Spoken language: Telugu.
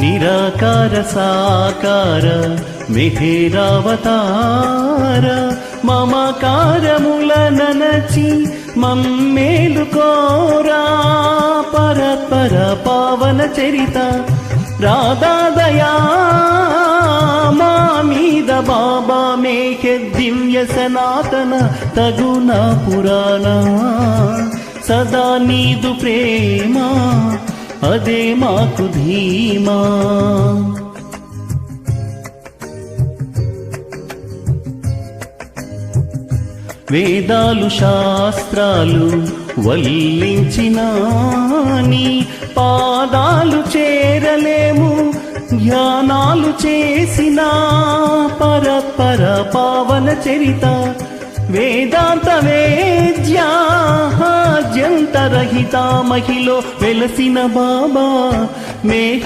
నిరాకార సాకార మెహేరావతార మమకారముల ననచి మమ్మేలు కోరా పరపర పావన చరిత రాధాదయా మా మీద బాబా మేఘ దివ్య సనాతన తగున పురాణ సదా నీదు ప్రేమ అదే మాకు ధీమా. వేదాలు శాస్త్రాలు వల్లించిన నీ పాదాలు చేరలేము ధ్యానాలు చేసిన పరపర పావన చరిత వేదాంత వేద్యా. మహిలో వెలసిన బాబా మే